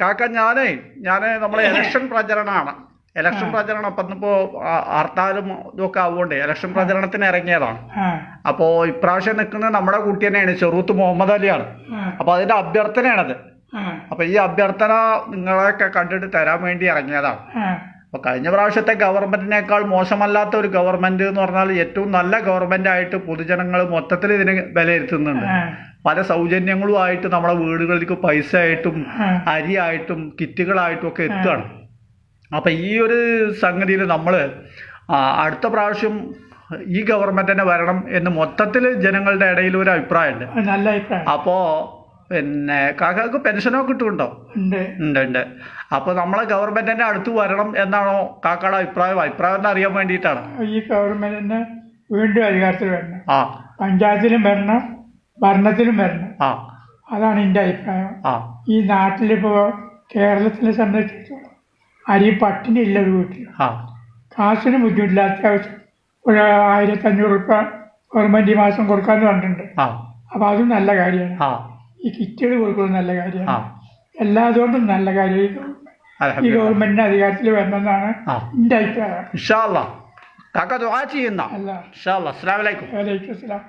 കാക്ക ഞാനേ ഞാൻ നമ്മളെ ഇലക്ഷൻ പ്രചരണമാണ് ഇലക്ഷൻ പ്രചരണം അപ്പം ഇന്നിപ്പോ ഹർത്താലും ഇതൊക്കെ ആവുകൊണ്ട് ഇലക്ഷൻ പ്രചരണത്തിന് ഇറങ്ങിയതാണ്. അപ്പോ അപ്പോൾ ഇപ്രാവശ്യം നിൽക്കുന്നത് നമ്മുടെ കുട്ടി തന്നെയാണ് ചെറുത്ത് മുഹമ്മദ് അലിയാണ്. അപ്പൊ അതിന്റെ അഭ്യർത്ഥനയാണത്. അപ്പൊ ഈ അഭ്യർത്ഥന നിങ്ങളെയൊക്കെ കണ്ടിട്ട് തരാൻ വേണ്ടി ഇറങ്ങിയതാണ്. അപ്പോൾ കഴിഞ്ഞ പ്രാവശ്യത്തെ ഗവൺമെന്റിനേക്കാൾ മോശമല്ലാത്ത ഒരു ഗവൺമെന്റ് എന്ന് പറഞ്ഞാൽ ഏറ്റവും നല്ല ഗവൺമെന്റ് ആയിട്ട് പൊതുജനങ്ങൾ മൊത്തത്തിൽ ഇതിനെ വിലയിരുത്തുന്നുണ്ട്. പല സൗജന്യങ്ങളുമായിട്ട് നമ്മുടെ വീടുകളിലേക്ക് പൈസ ആയിട്ടും. അരിയായിട്ടും കിറ്റുകളായിട്ടും ഒക്കെ എത്തുകയാണ്. അപ്പം ഈ ഒരു സംഗതിയിൽ നമ്മൾ അടുത്ത പ്രാവശ്യം ഈ ഗവൺമെന്റ് തന്നെ വരണം എന്ന് മൊത്തത്തിൽ ജനങ്ങളുടെ ഇടയിൽ ഒരു അഭിപ്രായമുണ്ട്. നല്ല അഭിപ്രായം. അപ്പോൾ പിന്നെ കാക്കക്ക് പെൻഷനോ കിട്ടുന്നുണ്ടോ? ഉണ്ട്. ഉണ്ട് അപ്പൊ അപ്പോൾ നമ്മളെ ഗവൺമെന്റിന്റെ അടുത്ത് വരണം എന്നാണോ കാക്കയുടെ അഭിപ്രായം? അഭിപ്രായം എന്ന് അറിയാൻ വേണ്ടിയിട്ടാണ്? ഈ ഗവൺമെന്റിന് വീണ്ടും അധികാരത്തിൽ വരണം. ആ. പഞ്ചായത്തിലും വരണം ഭരണത്തിലും വരണം. ആ. അതാണ് എന്റെ അഭിപ്രായം. ആ. ഈ നാട്ടിലിപ്പോൾ കേരളത്തിനെ സംബന്ധിച്ചിടത്തോളം അരി പട്ടിണി ഇല്ല ഒരു വീട്ടിൽ ആ. കാശിന് ബുദ്ധിമുട്ടില്ല. അത്യാവശ്യം ഒരു ആയിരത്തി അഞ്ഞൂറ് റുപ്യ ഗവൺമെന്റ് ഈ മാസം കൊടുക്കാന്ന് പറഞ്ഞിട്ടുണ്ട്. ആ. അപ്പോൾ അതും നല്ല കാര്യമാണ്. ആ. ഈ കിറ്റുകൾ കൊടുക്കുന്നത് നല്ല കാര്യമാണ്. എല്ലാതുകൊണ്ടും നല്ല കാര്യം. ഈ ഗവൺമെന്റിന്റെ ഗവൺമെന്റിന് അധികാരത്തിൽ വരണമെന്നാണ് എന്റെ അഭിപ്രായം. കാക്ക ദുആ ചെയ്യുന്ന. അസ്സലാമു അലൈക്കും. വലൈക്കും അസ്സലാം.